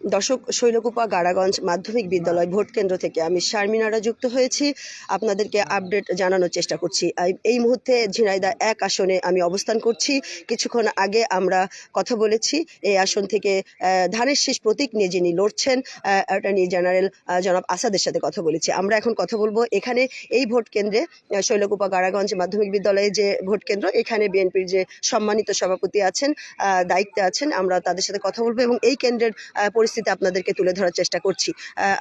দর্শক, শৈলকুপা গাড়াগঞ্জ মাধ্যমিক বিদ্যালয় ভোট কেন্দ্র থেকে আমি শারমিনারা যুক্ত হয়েছি। আপনাদেরকে আপডেট জানানোর চেষ্টা করছি। এই মুহূর্তে ঝিনাইদা এক আসনে আমি অবস্থান করছি। কিছুক্ষণ আগে আমরা কথা বলেছি, এই আসন থেকে ধানের শেষ প্রতীক নিয়ে যিনি লড়ছেন অ্যাটর্নি জেনারেল জনাব আসাদের সাথে কথা বলেছি। আমরা এখন কথা বলব এখানে এই ভোট কেন্দ্রে শৈলকুপা গাড়াগঞ্জ মাধ্যমিক বিদ্যালয়ে যে ভোট কেন্দ্র, এখানে বিএনপির যে সম্মানিত সভাপতি আছেন দায়িত্বে আছেন, আমরা তাদের সাথে কথা বলব এবং এই কেন্দ্রের পরিস্থিতি আপনাদেরকে তুলে ধরার চেষ্টা করছি।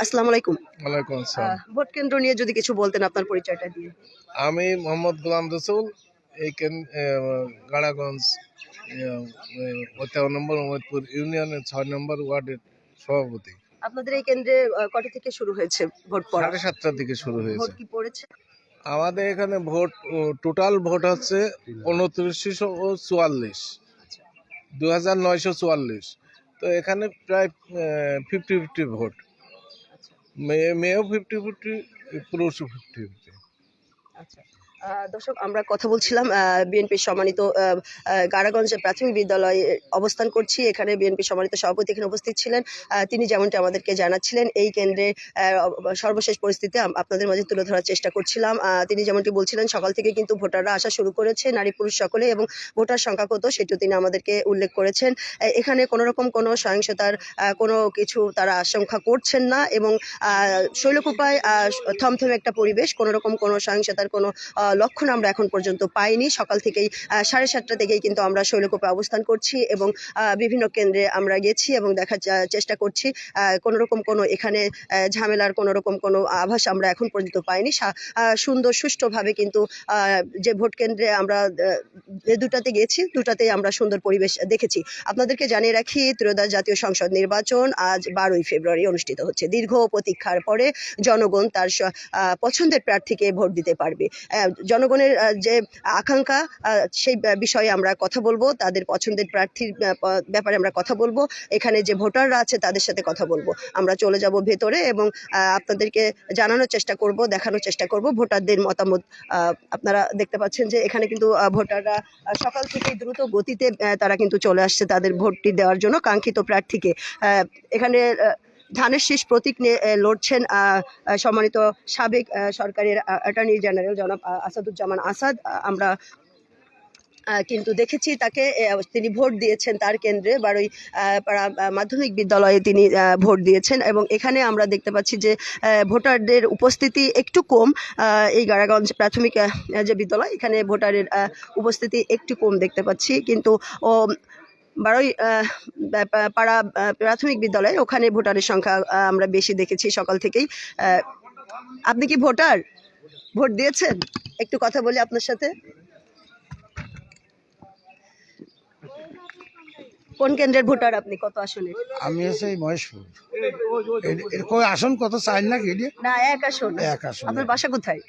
আসসালামু আলাইকুম। ওয়ালাইকুম আসসালাম। ভোট কেন্দ্র নিয়ে যদি কিছু বলতেন আপনার পরিচয়টা দিয়ে। আমি মোহাম্মদ গোলাম রসুল এই কেন গাড়াগঞ্জ তেরো নম্বর মোহাম্মদপুর ইউনিয়নের ছয় নম্বর ওয়ার্ডের সভাপতি। আপনাদের এই কেন্দ্রে কটা থেকে শুরু হয়েছে ভোট পড়া? সাড়ে সাতটার দিকে শুরু ভোট হয়েছে কি পড়েছে? আমাদের এখানে ভোট টোটাল ভোট হচ্ছে উনত্রিশশো চুয়াল্লিশ। দু হাজার নয়শো চুয়াল্লিশ। তো এখানে প্রায় ফিফটি ফিফটি ভোট। মেয়ে মেয়েও ফিফটি ফিফটি পুরুষও ফিফটি ফিফটি আচ্ছা। দর্শক আমরা কথা বলছিলাম বিএনপির সম্মানিত আহ, প্রাথমিক বিদ্যালয়ে অবস্থান করছি। এখানে বিএনপি সম্মানিত সভাপতি এখানে উপস্থিত ছিলেন। তিনি যেমনটি আমাদেরকে জানাচ্ছিলেন এই কেন্দ্রে সর্বশেষ পরিস্থিতি আপনাদের মাঝে তুলে ধরার চেষ্টা করছিলাম। তিনি যেমনটি বলছিলেন সকাল থেকে কিন্তু ভোটাররা আসা শুরু করেছে নারী পুরুষ সকলে এবং ভোটার সংখ্যা কত সেটিও তিনি আমাদেরকে উল্লেখ করেছেন। এখানে কোনো রকম কোনো সহিংসতার কোনো কিছু তারা আশঙ্কা করছেন না এবং শৈলকুপায় থমথমে একটা পরিবেশ কোনো রকম কোনো সহিংসতার কোনো লক্ষণ আমরা এখন পর্যন্ত পাইনি। সকাল থেকেই সাড়ে সাতটা থেকেই কিন্তু আমরা শৈলকুপায় অবস্থান করছি এবং বিভিন্ন কেন্দ্রে আমরা গেছি এবং দেখার চেষ্টা করছি। আহ, কোনো এখানে ঝামেলার কোনো রকম কোনো আভাস আমরা এখন পর্যন্ত পাইনি। সুন্দর সুষ্ঠুভাবে কিন্তু যে ভোট কেন্দ্রে আমরা দুটাতে গেছি দুটাতেই আমরা সুন্দর পরিবেশ দেখেছি। আপনাদেরকে জানিয়ে রাখি ত্রয়োদশ জাতীয় সংসদ নির্বাচন আজ বারোই ফেব্রুয়ারি অনুষ্ঠিত হচ্ছে। দীর্ঘ প্রতীক্ষার পরে জনগণ তার পছন্দের প্রার্থীকে ভোট দিতে পারবে। জনগণের যে আকাঙ্ক্ষা সেই বিষয়ে আমরা কথা বলব, তাদের পছন্দের প্রার্থীর ব্যাপারে আমরা কথা বলব, এখানে যে ভোটাররা আছে তাদের সাথে কথা বলব। আমরা চলে যাব ভেতরে এবং আপনাদেরকে জানানোর চেষ্টা করব, দেখানোর চেষ্টা করব ভোটারদের মতামত। আপনারা দেখতে পাচ্ছেন যে এখানে কিন্তু ভোটাররা সকাল থেকেই দ্রুত গতিতে তারা কিন্তু চলে আসছে তাদের ভোটটি দেওয়ার জন্য, কাঙ্ক্ষিত প্রার্থীকে। এখানে ধানের শীষ প্রতীক নিয়ে লড়ছেন সম্মানিত সাবেক সরকারের অ্যাটর্নি জেনারেল জনাব আসাদুজ্জামান আসাদ। আমরা কিন্তু দেখেছি তাকে তিনি ভোট দিয়েছেন তার কেন্দ্রে, বারোই পাড়া মাধ্যমিক বিদ্যালয়ে তিনি ভোট দিয়েছেন এবং এখানে আমরা দেখতে পাচ্ছি যে ভোটারদের উপস্থিতি একটু কম এই গাড়াগঞ্জ প্রাথমিক যে বিদ্যালয়, এখানে ভোটারের উপস্থিতি একটু কম দেখতে পাচ্ছি। কিন্তু বারোই পাড়া প্রাথমিক বিদ্যালয় ওখানে ভোটারের সংখ্যা আমরা বেশি দেখেছি সকাল থেকেই। আপনি কি ভোটার? ভোট দিয়েছেন? একটু কথা বলি আপনার সাথে। কোন কেন্দ্রের ভোটার আপনি? কত আসনে আমি মহেশপুর। আসন কত? চাই না কি না এক আসন। এক আসন। আপনার বাসা কোথায়?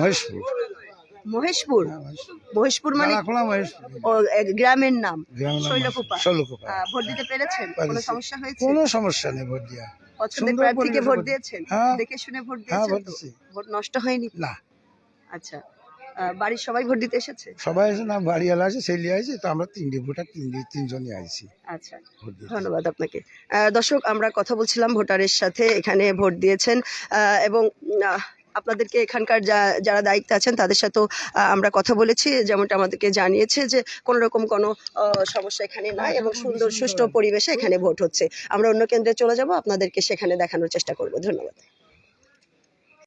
মহেশপুর। মহেশপুর? হ্যাঁ, মহেশপুর। মানে ও গ্রামের নাম শৈলকুপা। শৈলকুপা। ভোট দিতে পেরেছেন? কোনো সমস্যা হয়েছে? কোনো সমস্যা নেই ভোট দিয়া পছন্দের প্রার্থীকে ভোট দিয়েছেন? হ্যাঁ। দেখে শুনে ভোট হ্যাঁ দিয়েছেন? ভোট নষ্ট হয়নি? না। আচ্ছা। বাড়ির সবাই ভোট দিতে এসেছে? সবাই আছে না বাড়ি এলা আছে ছেলে আছে তো আমরা তিনটে ভোটার তিন তিনজনই আইছি। আচ্ছা। ধন্যবাদ আপনাকে। দর্শক আমরা কথা বলছিলাম ভোটারের সাথে এখানে ভোট দিয়েছেন। এবং আপনাদেরকে এখানকার যা- যারা দায়িত্বে আছেন তাদের সাথেও আহ, আমরা কথা বলেছি। যেমনটা আমাদেরকে জানিয়েছে যে কোনো রকম কোনো আহ, সমস্যা এখানে নাই এবং সুন্দর সুষ্ঠু পরিবেশে এখানে ভোট হচ্ছে। আমরা অন্য কেন্দ্রে চলে যাব আপনাদেরকে সেখানে দেখানোর চেষ্টা করব। ধন্যবাদ।